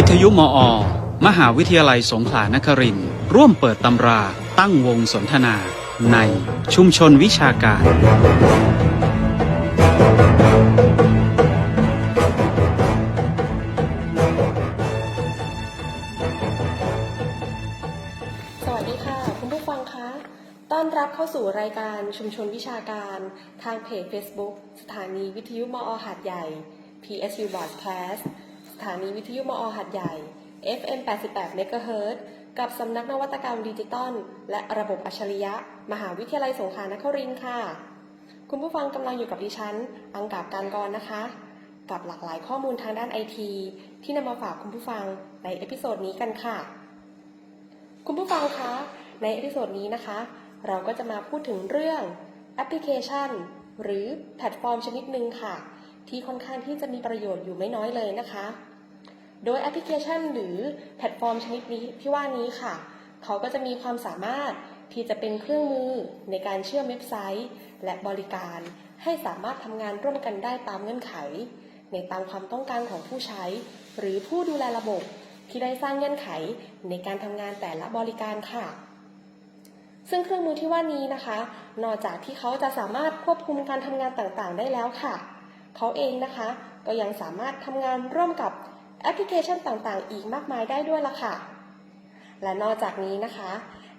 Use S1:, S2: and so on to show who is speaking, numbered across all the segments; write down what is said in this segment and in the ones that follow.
S1: วิทยุมอ มหาวิทยาลัยสงขลานครินทร์ร่วมเปิดตำราตั้งวงสนทนา ในชุมชนวิชาการ
S2: สวัสดีค่ะ คุณผู้ฟังคะต้อนรับเข้าสู่รายการชุมชนวิชาการ ทางเพจ Facebook สถานีวิทยุมอ หาดใหญ่ PSU Broadcast ถานีวิทยุมอหาดใหญ่ FM 88 MHz กับสำนักนวัตกรรมดิจิตอลและระบบอัจฉริยะ มหาวิทยาลัยสงขลานครินทร์ค่ะ คุณผู้ฟังกำลังอยู่กับดิฉัน อังกาบการกรนะคะ กับหลากหลายข้อมูลทางด้านไอทีที่นำมาฝากคุณผู้ฟังในเอพิโซดนี้กันค่ะ คุณผู้ฟังคะ ในเอพิโซดนี้นะคะ เราก็จะมาพูดถึงเรื่องแอปพลิเคชัน หรือแพลตฟอร์มชนิดหนึ่งค่ะ ที่ค่อนข้างที่จะมีประโยชน์อยู่ไม่น้อยเลยนะคะ โดยแอปพลิเคชันหรือแพลตฟอร์มชนิดนี้ที่ว่านี้ค่ะ เขาก็จะมีความสามารถที่จะเป็นเครื่องมือในการเชื่อมเว็บไซต์ และบริการ ให้สามารถทำงานร่วมกันได้ตามเงื่อนไข ในตามความต้องการของผู้ใช้ หรือผู้ดูแลระบบที่ได้สร้างเงื่อนไขในการทำงานแต่ละบริการค่ะ ซึ่งเครื่องมือที่ว่านี้นะคะ นอกจากที่เขาจะสามารถควบคุมการทำงานต่างๆ ได้แล้วค่ะ เขาเองนะคะ ก็ยังสามารถทำงานร่วมกับ แอปพลิเคชันต่างๆ อีกมากมายได้ด้วยล่ะค่ะ และนอกจากนี้นะคะ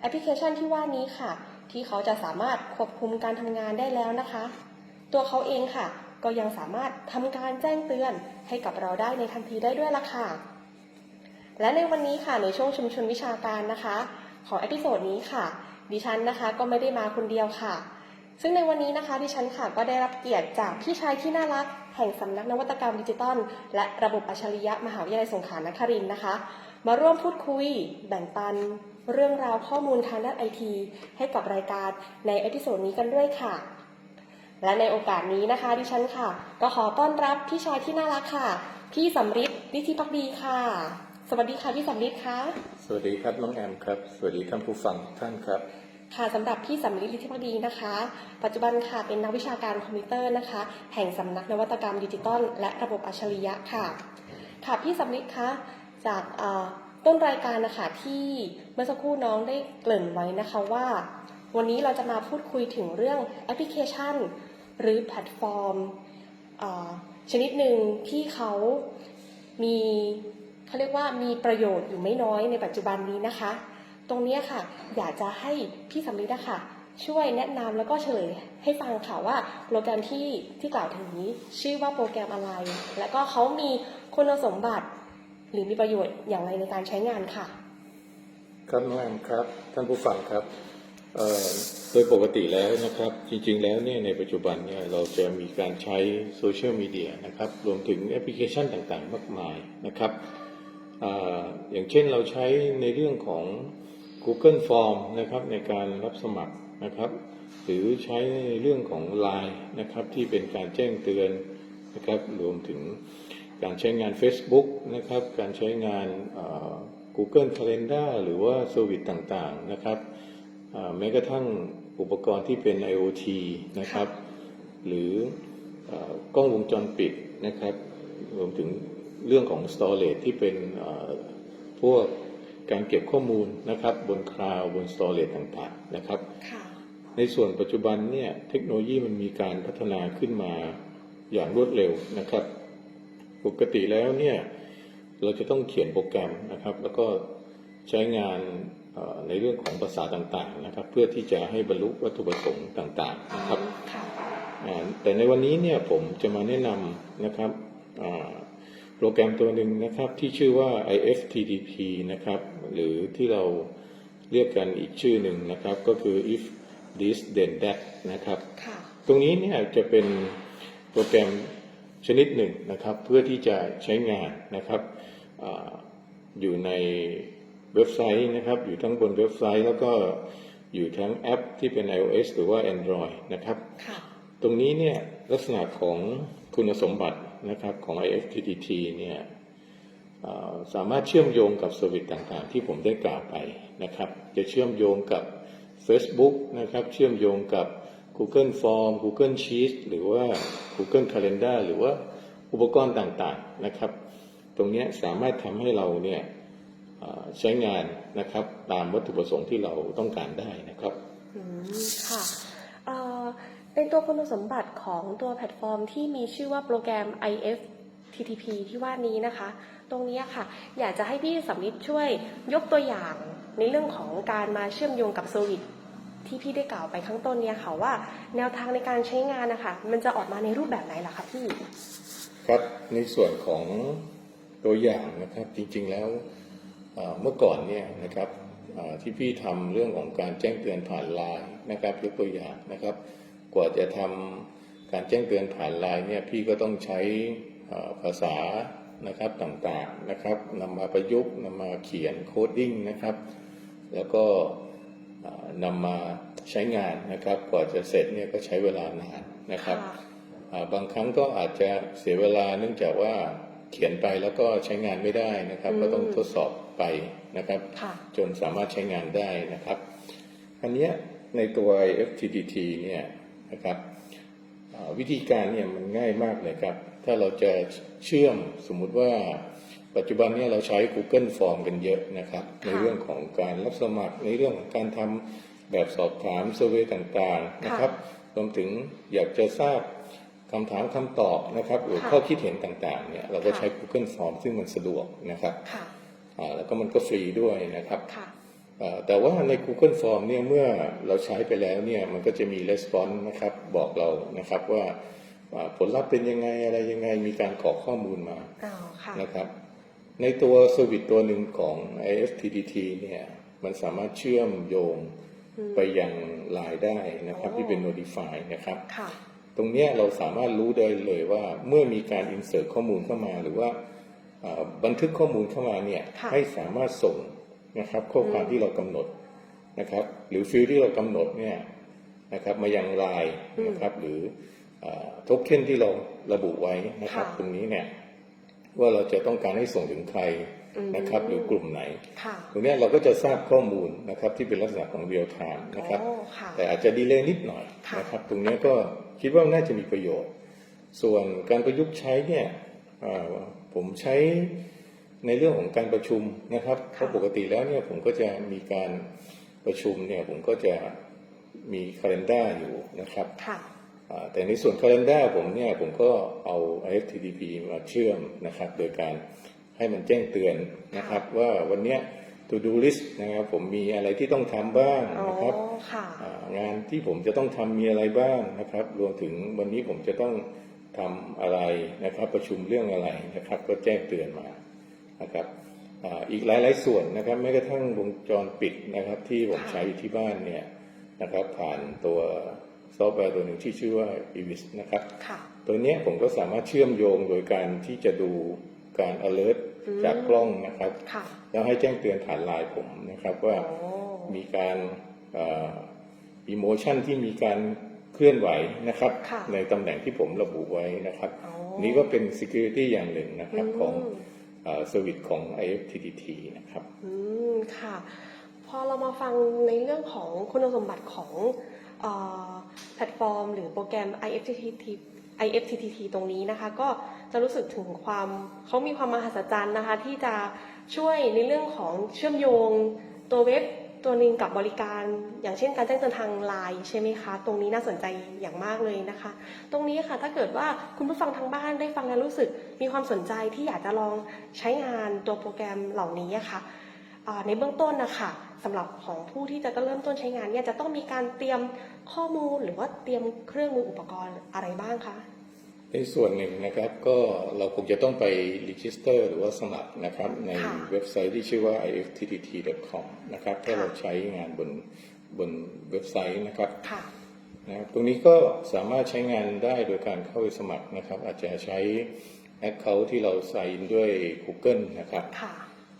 S2: แอปพลิเคชันที่ว่านี้ค่ะ ที่เขาจะสามารถควบคุมการทำงานได้แล้วนะคะ ตัวเขาเองค่ะ ก็ยังสามารถทำการแจ้งเตือนให้กับเราได้ในทันทีได้ด้วยล่ะค่ะ และในวันนี้ค่ะในช่วงชุมชนวิชาการนะคะ ของเอพิโซดนี้ค่ะ ดิฉันนะคะก็ไม่ได้มาคนเดียวค่ะ ซึ่งในวันนี้นะคะดิฉันค่ะก็ได้รับเกียรติจากพี่ชายที่น่ารัก แห่งสำนักนวัตกรรมดิจิตอลและระบบอัจฉริยะมหาวิทยาลัยสงขลานครินทร์นะคะ มาร่วมพูดคุยแบ่งปันเรื่องราวข้อมูลทางด้านไอทีให้กับรายการในเอพิโซดนี้กันด้วยค่ะ และในโอกาสนี้นะคะดิฉันค่ะ ก็ขอต้อนรับพี่ชายที่น่ารักค่ะ พี่สำริดนิธิพักดีค่ะ สวัสดีค่ะพี่สำริดคะ
S3: สวัสดีครับน้องแอมครับ สวัสดีท่านผู้ฟังท่านครับ
S2: ค่ะสำหรับพี่สำริดนิธิพดีนะคะ ปัจจุบันค่ะเป็นนักวิชาการคอมพิวเตอร์นะคะ แห่งสำนักนวัตกรรมดิจิตอลและระบบอัจฉริยะค่ะ ค่ะพี่สำริดคะจากต้นรายการนะคะที่เมื่อสักครู่น้องได้เกริ่นไว้นะคะว่า วันนี้เราจะมาพูดคุยถึงเรื่องแอปพลิเคชัน หรือแพลตฟอร์มชนิดหนึ่งที่เขามีเขาเรียกว่ามีประโยชน์อยู่ไม่น้อยในปัจจุบันนี้นะคะ ตรงนี้ค่ะ อยากจะให้พี่สำลิดนะคะช่วยแนะนำแล้วก็เฉลยให้ฟังค่ะว่าโปรแกรมที่ที่กล่าวถึงนี้ ชื่อว่าโปรแกรมอะไร และก็เขามีคุณสมบัติ หรือมีประโยชน์อย่างไรในการใช้งานค่ะ
S3: ครับน้องแอมครับ ท่านผู้ฟังครับโดยปกติแล้วนะครับ จริงๆแล้วเนี่ยในปัจจุบันเนี่ยเราจะมีการใช้โซเชียลมีเดียนะครับรวมถึงแอปพลิเคชันต่างๆ มากมายนะครับออย่างเช่นเราใช้ในเรื่องของ Google Form นะครับในการรับสมัครนะครับ หรือใช้ในเรื่องของ Line นะครับที่เป็นการแจ้งเตือนนะครับรวมถึงการใช้งาน Facebook นะครับ การใช้งาน Google Calendar หรือว่าเซอร์วิสต่างๆนะครับแม้กระทั่งอุปกรณ์ที่เป็น IoT นะครับ หรืออกล้องวงจรปิดนะครับ รวมถึงเรื่องของ storage ที่เป็นพวก การเก็บข้อมูลนะครับ บนคลาวด์บน storage ต่างๆนะครับ
S2: ค่ะ
S3: ในส่วนปัจจุบันเนี่ยเทคโนโลยีมันมีการพัฒนาขึ้นมาอย่างรวดเร็วนะครับ ปกติแล้วเนี่ยเราจะต้องเขียนโปรแกรมนะครับ แล้วก็ใช้งานเอ่อในเรื่องของภาษาต่างๆนะครับ เพื่อที่จะให้บรรลุวัตถุประสงค์ต่างๆนะครับ
S2: ค่ะ
S3: อ่าแต่ในวันนี้เนี่ยผมจะมาแนะนำนะครับอ่า โปรแกรมตัวหนึ่งนะครับที่ชื่อว่า IFTTT นะครับหรือที่เราเรียกกันอีกชื่อหนึ่งนะครับก็คือ if this then that นะครับ
S2: ค่ะ
S3: ตรงนี้เนี่ยจะเป็นโปรแกรมชนิดหนึ่งนะครับเพื่อที่จะใช้งานนะครับอาอยู่ในเว็บไซต์นะครับอยู่ทั้งบนเว็บไซต์ แล้วก็อยู่ทั้งแอปที่เป็น iOS หรือว่า Android นะครับ
S2: ค่ะ
S3: ตรงนี้เนี่ยลักษณะของคุณสมบัติ นะครับของ IFTTT เนี่ยสามารถเชื่อมโยงกับเซอร์วิสต่างๆ ที่ผมได้กล่าวไปนะครับ จะเชื่อมโยงกับ Facebook นะครับ เชื่อมโยงกับ Google Form Google Sheets หรือว่า Google Calendar หรือว่าอุปกรณ์ต่างๆนะครับ ตรงนี้สามารถทำให้เราเนี่ยใช้งานนะครับตามวัตถุประสงค์ที่เราต้องการได้นะครับ
S2: อืมค่ะ ในตัวคุณสมบัติของตัวแพลตฟอร์มที่มีชื่อว่าโปรแกรม IFTTP ที่ว่านี้นะคะ ตรงนี้ค่ะ อยากจะให้พี่สำลิดช่วยยกตัวอย่างในเรื่องของการมาเชื่อมโยงกับเซอร์วิสที่พี่ได้กล่าวไปข้างต้นเนี่ยค่ะว่า แนวทางในการใช้งานนะคะมันจะออกมาในรูปแบบไหนล่ะคะพี่
S3: ครับในส่วนของตัวอย่างนะครับจริงๆแล้วเมื่อก่อนเนี่ยนะครับที่พี่ทำเรื่องของการแจ้งเตือนผ่านไลน์นะครับยกตัวอย่างนะครับ กว่าจะทำการแจ้งเตือนผ่านไลน์เนี่ยพี่ก็ต้องใช้เอ่อภาษานะครับต่างๆนะครับนำมาประยุกต์นำมาเขียนโคดดิ้งนะครับ แล้วก็เอ่อนำมาใช้งานนะครับ กว่าจะเสร็จเนี่ยก็ใช้เวลานานนะครับ
S2: ค่ะ
S3: อ่าบางครั้งก็อาจจะเสียเวลาเนื่องจากว่าเขียนไปแล้วก็ใช้งานไม่ได้นะครับ
S2: อืม
S3: ก็ต้องทดสอบไปนะครับ
S2: ค่ะ
S3: จนสามารถใช้งานได้นะครับ อันเนี้ยในตัว FTTT เนี่ย นะครับอ่าวิธีการเนี่ยมันง่ายมากเลยครับ ถ้าเราจะเชื่อมสมมุติว่าปัจจุบันเนี่ยเราใช้ Google Form กันเยอะนะครับ ในเรื่องของการรับสมัครในเรื่องของการทำแบบสอบถามเซอร์เวยต่างๆนะครับรวมถึงอยากจะทราบคำถามคำตอบนะครับหรือ
S2: ค่ะ
S3: ข้อคิดเห็นต่างๆเนี่ยเราก็
S2: ค่ะ
S3: ใช้ Google Form ซึ่งมันสะดวกนะครับ
S2: ค่ะ
S3: อ่าแล้วก็มันก็ฟรีด้วยนะครับ
S2: ค่ะ
S3: อ่า แต่ว่าใน Google Form เนี่ยเมื่อเราใช้ไปแล้วเนี่ยมันก็จะมี response นะครับบอกเรานะครับว่าอ่าผลลัพธ์เป็นยังไงอะไรยังไงมีการขอข้อมูลมา
S2: อ้าวค่ะ
S3: นะครับ ในตัวเซอร์วิสตัวหนึ่งของ IFTTT เนี่ยมันสามารถเชื่อมโยง
S2: อืม
S3: ไปยังไลน์ได้นะครับ
S2: โอ้
S3: ที่เป็น Notify นะครับ
S2: ค่ะ
S3: ตรงเนี้ยเราสามารถรู้ได้เลยว่าเมื่อมีการ insert ข้อมูลเข้ามาหรือว่าเอ่อบันทึกข้อมูลเข้ามาเนี่ย
S2: ค่ะ
S3: ให้สามารถส่ง นะครับข้อความ
S2: อืม
S3: ที่เรากำหนดนะครับ หรือฟิลที่เรากำหนดเนี่ยนะครับมายังไลน์นะครับ หรือโทเค็นที่เราระบุไว้นะครับ
S2: ค่ะ
S3: ตรงนี้เนี่ยว่าเราจะต้องการให้ส่งถึงใคร
S2: อืม
S3: นะครับ หรือกลุ่มไหน
S2: ค่ะ
S3: ตรงเนี้ยเราก็จะทราบข้อมูลนะครับ ที่เป็นลักษณะของ real time นะครับ
S2: โอ้ค่ะ
S3: แต่อาจจะดีเลย์นิดหน่อย
S2: ค่ะ
S3: นะครับ ตรงเนี้ยก็คิดว่าน่าจะมีประโยชน์ ส่วนการประยุกต์ใช้เนี่ยอ่าผมใช้ ในเรื่องของการประชุมนะครับเพราะปกติแล้วเนี่ยผมก็จะมีการประชุมเนี่ยผมก็จะมี calendar อยู่นะครับ
S2: ค่ะ
S3: อ่าแต่ในส่วน calendar ผมเนี่ยผมก็เอา IFTTP มาเชื่อมนะครับ โดยการให้มันแจ้งเตือนนะครับ ว่าวันเนี้ย to do list นะครับผมมีอะไรที่ต้องทำบ้าง
S2: อ๋อ
S3: นะครับ
S2: ค่ะ
S3: อ่างานที่ผมจะต้องทำมีอะไรบ้างนะครับ รวมถึงวันนี้ผมจะต้องทำอะไรนะครับ ประชุมเรื่องอะไรนะครับ ก็แจ้งเตือนมา นะครับอ่าอีกหลาย ๆ ส่วนนะครับแม้กระทั่งวงจรปิดนะครับที่ผม
S2: ค่ะ
S3: ใช้อยู่ที่บ้านเนี่ยนะครับผ่านตัวซอฟต์แวร์ตัวหนึ่งที่ชื่อว่า Evis นะครับ
S2: ค่ะ
S3: ตัวเนี้ยผมก็สามารถเชื่อมโยงโดยการที่จะดูการ alert
S2: อืม
S3: จากกล้องนะครับ
S2: ค่ะ
S3: แล้วให้แจ้งเตือนผ่านไลน์ผมนะครับว่า
S2: โอ้
S3: มีการอิโมชันที่มีการเคลื่อนไหวนะครับ
S2: ค่ะ
S3: ในตำแหน่งที่ผมระบุไว้นะครับ
S2: อ๋อ
S3: นี่ก็เป็น Security อย่างหนึ่งนะครับ
S2: อืม
S3: ของ เซอร์วิสของ IFTTT นะครับ
S2: อืม ค่ะ พอเรามาฟังในเรื่องของคุณสมบัติของออแพลตฟอร์ม หรือโปรแกรม IFTTT IFTTT ตรงนี้นะคะ ก็จะรู้สึกถึงความเขามีความมหัศจรรย์นะคะ ที่จะช่วยในเรื่องของเชื่อมโยงตัวเว็บ ตัวหนึ่งกับบริการอย่างเช่นการแจ้งเตือนทางไลน์ใช่ไหมคะ ตรงนี้น่าสนใจอย่างมากเลยนะคะ ตรงนี้ค่ะถ้าเกิดว่าคุณผู้ฟังทางบ้านได้ฟังแล้วรู้สึก มีความสนใจที่อยากจะลองใช้งานตัวโปรแกรมเหล่านี้ค่ะในเบื้องต้นนะคะสำหรับของผู้ที่จะเริ่มต้นใช้งานเนี่ยจะต้องมีการเตรียมข้อมูลหรือว่าเตรียมเครื่องมืออุปกรณ์อะไรบ้างคะ
S3: ในส่วนหนึ่งนะครับก็เราคงจะต้องไป register หรือว่าสมัครนะครับใน
S2: ค่ะ
S3: เว็บไซต์ที่ชื่อว่า ifttt.com นะครับถ้า
S2: ค่ะ
S3: เราใช้งานบนบนเว็บไซต์นะครับ
S2: ค่ะ
S3: นะครับ ตรงนี้ก็สามารถใช้งานได้โดยการเข้าไปสมัครนะครับ อาจจะใช้ Account ที่เราใส่ด้วย Google นะครับ
S2: ค่ะ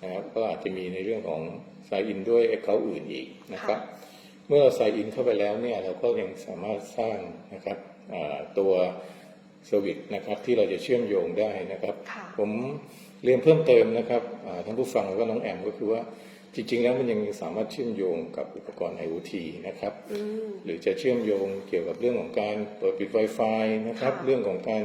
S3: นะครับก็อาจจะมีในเรื่องของ sign in ด้วย Account อื่นอีกนะครับ
S2: ค่ะ
S3: เมื่อเรา sign in เข้าไปแล้วเนี่ยเราก็ยังสามารถสร้างนะครับอ่าตัว เซอร์วิสนะครับที่เราจะเชื่อมโยงได้นะครับ
S2: ค่ะ
S3: ผมเรียนเพิ่มเติมนะครับอ่าท่านผู้ฟังแล้วก็น้องแอมก็คือว่าจริงๆ แล้วมันยังสามารถเชื่อมโยงกับอุปกรณ์ IoT นะครับ
S2: อืม
S3: หรือจะเชื่อมโยงเกี่ยวกับเรื่องของการเปิดปิด Wi-Fi นะครับ
S2: ค่ะ
S3: เรื่องของการ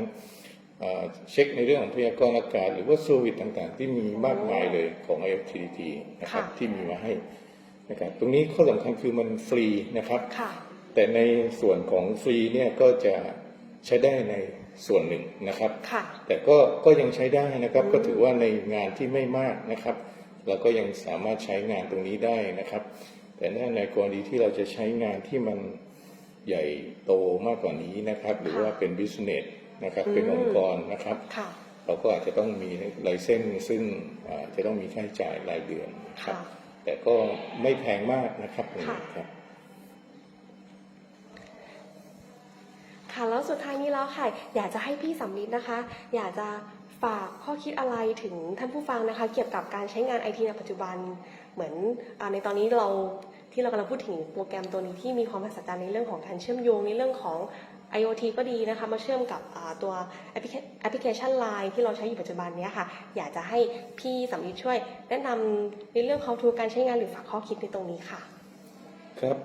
S3: เอ่อเช็คในเรื่องของพยากรณ์อากาศ หรือว่าเซอร์วิสต่างๆ ที่มีมากมายเลยของ IFTTT นะครับ
S2: ค่ะ
S3: ที่มีมาให้นะครับตรงนี้ข้อสำคัญคือมันฟรีนะครับ
S2: ค่ะ
S3: แต่ในส่วนของฟรีเนี่ยก็จะใช้ได้ใน ส่วนหนึ่งนะครับ
S2: ค่ะ
S3: แต่ก็ก็ยังใช้ได้นะครับก็ถือว่าในงานที่ไม่มากนะครับ เราก็ยังสามารถใช้งานตรงนี้ได้นะครับ แต่ถ้าในกรณีที่เราจะใช้งานที่มันใหญ่โตมากกว่านี้นะครับ หรือว่าเป็นบิสเนสนะครับเป็นองค์กรนะครับ
S2: ค่ะ
S3: เราก็อาจจะต้องมีไลเซนส์ซึ่งอ่าจะต้องมีค่าใช้จ่ายรายเดือนนะครับ
S2: ค่ะ
S3: แต่ก็ไม่แพงมากนะครับ
S2: ค่ะ
S3: ครับ
S2: ค่ะแล้วสุดท้ายนี้แล้วค่ะ อยากจะให้พี่สำลิดนะคะ อยากจะฝากข้อคิดอะไรถึงท่านผู้ฟังนะคะ เกี่ยวกับการใช้งานไอทีในปัจจุบันเหมือนอในตอนนี้เราที่เรากำลังพูดถึงโปรแกรมตัวนี้ที่มีความมหัศจรรย์ในเรื่องของการเชื่อมโยงในเรื่องของ IoT ก็ดีนะคะมาเชื่อมกับตัวแอปพลิเคชัน Line ที่เราใช้อยู่ปัจจุบันนี้ค่ะ อยากจะให้พี่สำลิดช่วย แนะนำในเรื่อง how to การใช้งานหรือฝากข้อคิดในตรงนี้ค่ะ
S3: ครับ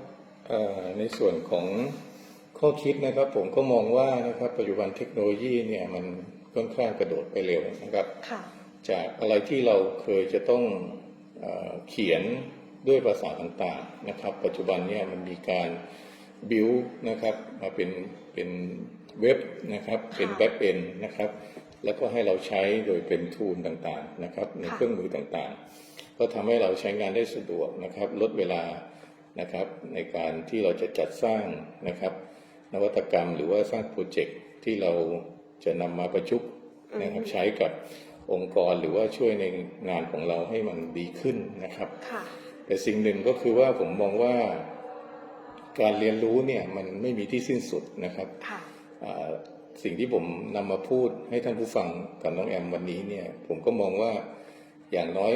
S3: ในส่วนของ ข้อคิดนะครับผมก็มองว่านะครับปัจจุบันเทคโนโลยีเนี่ยมันค่อนข้างกระโดดไปเร็วนะครับ
S2: ค่ะ
S3: จากอะไรที่เราเคยจะต้องเออเขียนด้วยภาษาต่างๆนะครับ ปัจจุบันเนี่ยมันมีการบิวนะครับมาเป็นเป็นเว็บนะครับเป็นแบ็กเอนนะครับแล้วก็ให้เราใช้โดยเป็นทูลต่างๆนะครับใน
S2: ค่ะ
S3: เครื่องมือต่างๆ ก็ทำให้เราใช้งานได้สะดวกนะครับ ลดเวลานะครับในการที่เราจะจัดสร้างนะครับ นวัตกรรม หรือว่าสร้างโปรเจกต์ที่เราจะนำมาประยุกต์นะครับใช้กับองค์กรหรือว่าช่วยในงานของเราให้มันดีขึ้นนะครับ
S2: ค่ะ
S3: แต่สิ่งหนึ่งก็คือว่าผมมองว่าการเรียนรู้เนี่ยมันไม่มีที่สิ้นสุดนะครับ
S2: ค่ะ
S3: อ่าสิ่งที่ผมนำมาพูดให้ท่านผู้ฟังกับน้องแอมวันนี้เนี่ยผมก็มองว่าอย่างน้อย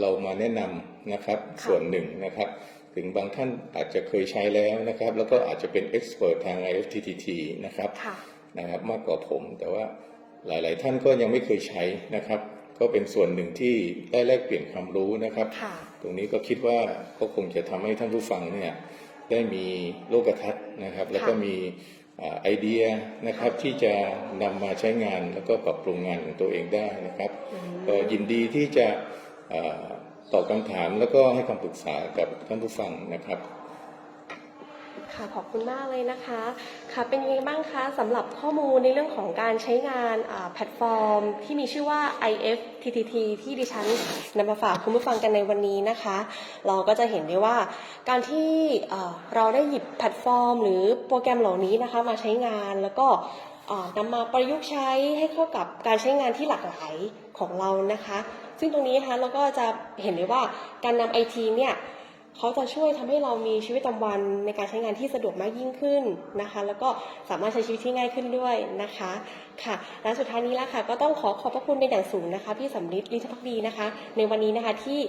S3: เรามาแนะนำนะครับ
S2: ค่ะ
S3: ส่วนหนึ่งนะครับ ถึงบางท่านอาจจะเคยใช้แล้วนะครับ แล้วก็อาจจะเป็นเอ็กซ์เพรสทาง IFTTT นะครับ
S2: ค่ะ
S3: นะครับมากกว่าผม แต่ว่าหลาย ๆ ท่านก็ยังไม่เคยใช้นะครับ ก็เป็นส่วนหนึ่งที่ได้แลกเปลี่ยนความรู้นะครับ
S2: ค่ะ
S3: ตรงนี้ก็คิดว่าก็คงจะทำให้ท่านผู้ฟังเนี่ยได้มีโลกทัศน์นะครับ แล้วก็มีอ่าไอเดียนะครับที่จะนำมาใช้งานแล้วก็ปรับปรุงงานของตัวเองได้นะครับก็ยินดีที่จะอ่า ตอบคำถามแล้วก็ให้คำปรึกษากับท่านผู้ฟังนะครับ
S2: ค่ะขอบคุณมากเลยนะคะ ค่ะเป็นยังไงบ้างคะสำหรับข้อมูลในเรื่องของการใช้งานแพลตฟอร์ม ที่มีชื่อว่า IFTTT ที่ดิฉันนำมาฝากคุณผู้ฟังกันในวันนี้นะคะ เราก็จะเห็นได้ว่าการที่เราได้หยิบแพลตฟอร์ม หรือโปรแกรมเหล่านี้นะคะมาใช้งานแล้วก็ นำมาประยุกต์ใช้ให้เข้ากับการใช้งานที่หลากหลายของเรานะคะ ซึ่งตรงนี้นะคะเราก็จะเห็นได้ว่าการนำไอทีเนี่ยเขาจะช่วยทำให้เรามีชีวิตประจำวันในการใช้งานที่สะดวกมากยิ่งขึ้นนะคะ แล้วก็สามารถใช้ชีวิตที่ง่ายขึ้นด้วยนะคะค่ะและสุดท้ายนี้ละค่ะ ก็ต้องขอขอบพระคุณเป็นอย่างสูงนะคะพี่สำลิดลิทพักดีนะคะ ในวันนี้นะคะที่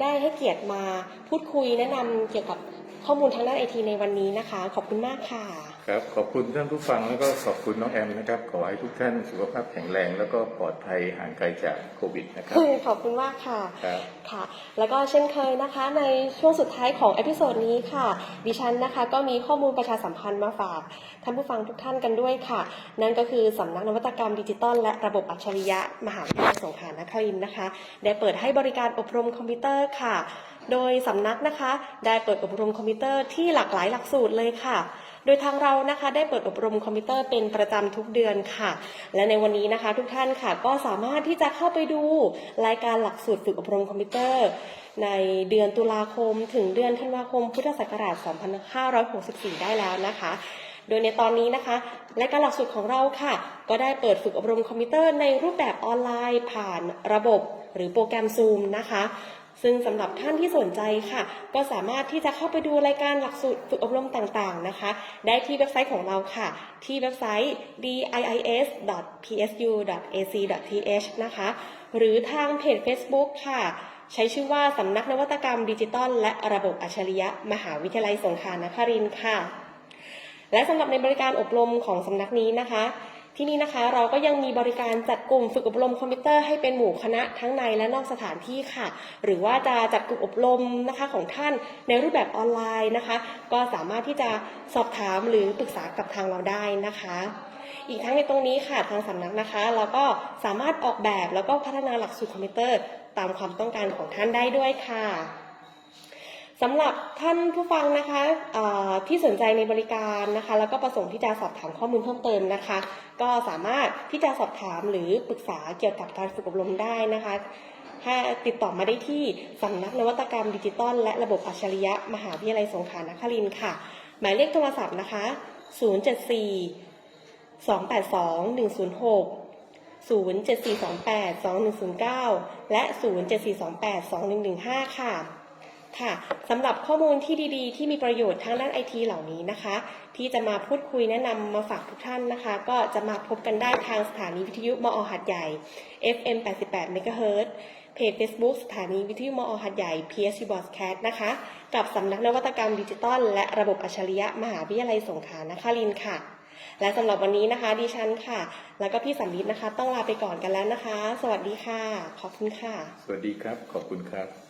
S2: ได้ให้เกียรติมาพูดคุยแนะนำเกี่ยวกับข้อมูลทางด้านไอทีในวันนี้นะคะ ขอบคุณมากค่ะ
S3: ครับขอบคุณท่านผู้ฟังแล้วก็ขอบคุณน้องแอมนะครับ ขอให้ทุกท่านสุขภาพแข็งแรงแล้วก็ปลอดภัยห่างไกลจากโควิดนะครับ
S2: ขอบคุณมากค่ะ
S3: ครับ
S2: ค่ะ แล้วก็เช่นเคยนะคะ ในช่วงสุดท้ายของเอพิโซดนี้ค่ะ ดิฉันนะคะก็มีข้อมูลประชาสัมพันธ์มาฝากท่านผู้ฟังทุกท่านกันด้วยค่ะ นั่นก็คือสำนักนวัตกรรมดิจิตอลและระบบอัจฉริยะมหาวิทยาลัยสงขลานครินทร์นะคะ ได้เปิดให้บริการอบรมคอมพิวเตอร์ค่ะ โดยสำนักนะคะ ได้เปิดอบรมคอมพิวเตอร์ที่หลากหลายหลักสูตรเลยค่ะ โดยทางเรานะคะได้เปิดอบรมคอมพิวเตอร์เป็นประจำทุกเดือนค่ะ และในวันนี้นะคะทุกท่านค่ะก็สามารถที่จะเข้าไปดูรายการหลักสูตรฝึกอบรมคอมพิวเตอร์ ในเดือนตุลาคม ถึงเดือนธันวาคม พุทธศักราช 2564 ได้แล้วนะคะโดยในตอนนี้นะคะและการหลักสูตรของเราค่ะ ก็ได้เปิดฝึกอบรมคอมพิวเตอร์ในรูปแบบออนไลน์ผ่านระบบหรือโปรแกรม Zoom นะคะ ซึ่งสำหรับท่านที่สนใจค่ะ ก็สามารถที่จะเข้าไปดูรายการหลักสูตรฝึกอบรมต่างๆนะคะ ได้ที่เว็บไซต์ของเราค่ะ ที่เว็บไซต์ diis.psu.ac.th นะคะ หรือทางเพจ Facebook ค่ะ ใช้ชื่อว่าสำนักนวัตกรรมดิจิตอลและระบบอัจฉริยะ มหาวิทยาลัยสงขลานครินทร์ค่ะ และสำหรับในบริการอบรมของสำนักนี้นะคะ ที่นี่นะคะเราก็ยังมีบริการจัดกลุ่มฝึกอบรมคอมพิวเตอร์ให้เป็นหมู่คณะทั้งในและนอกสถานที่ค่ะ หรือว่าจะจัดกลุ่มอบรมนะคะของท่านในรูปแบบออนไลน์นะคะ ก็สามารถที่จะสอบถามหรือปรึกษากับทางเราได้นะคะ อีกทั้งในตรงนี้ค่ะทางสำนักนะคะ เราก็สามารถออกแบบแล้วก็พัฒนาหลักสูตรคอมพิวเตอร์ ตามความต้องการของท่านได้ด้วยค่ะ สำหรับท่านผู้ฟังนะคะที่สนใจในบริการนะคะ แล้วก็ประสงค์ที่จะสอบถามข้อมูลเพิ่มเติมนะคะ ก็สามารถที่จะสอบถามหรือปรึกษาเกี่ยวกับการฝึกอบรมได้นะคะถ้าติดต่อมาได้ที่สำนักนวัตกรรมดิจิตอลและระบบอัจฉริยะ มหาวิทยาลัยสงขลานครินทร์ค่ะ หมายเลขโทรศัพท์นะคะ 074 282 106 07428 2109 และ 07428 2115 ค่ะ ค่ะสำหรับข้อมูลที่ดีๆ ที่มีประโยชน์ทางด้านไอทีเหล่านี้นะคะ ที่จะมาพูดคุยแนะนำมาฝากทุกท่านนะคะ ก็จะมาพบกันได้ทางสถานีวิทยุมอหัดใหญ่ FM 88 MHz เพจ Facebook สถานีวิทยุมอหัดใหญ่ PSU Broadcast นะคะ กับสำนักนวัตกรรมดิจิตอลและระบบอัจฉริยะมหาวิทยาลัยสงขลานครินทร์ค่ะ และสำหรับวันนี้นะคะดิฉันค่ะ แล้วก็พี่สัมฤทธิ์นะคะ ต้องลาไปก่อนกันแล้วนะคะ สวัสดีค่ะ ขอบคุณค่ะ
S3: สวัสดีครับ ขอบคุณครับ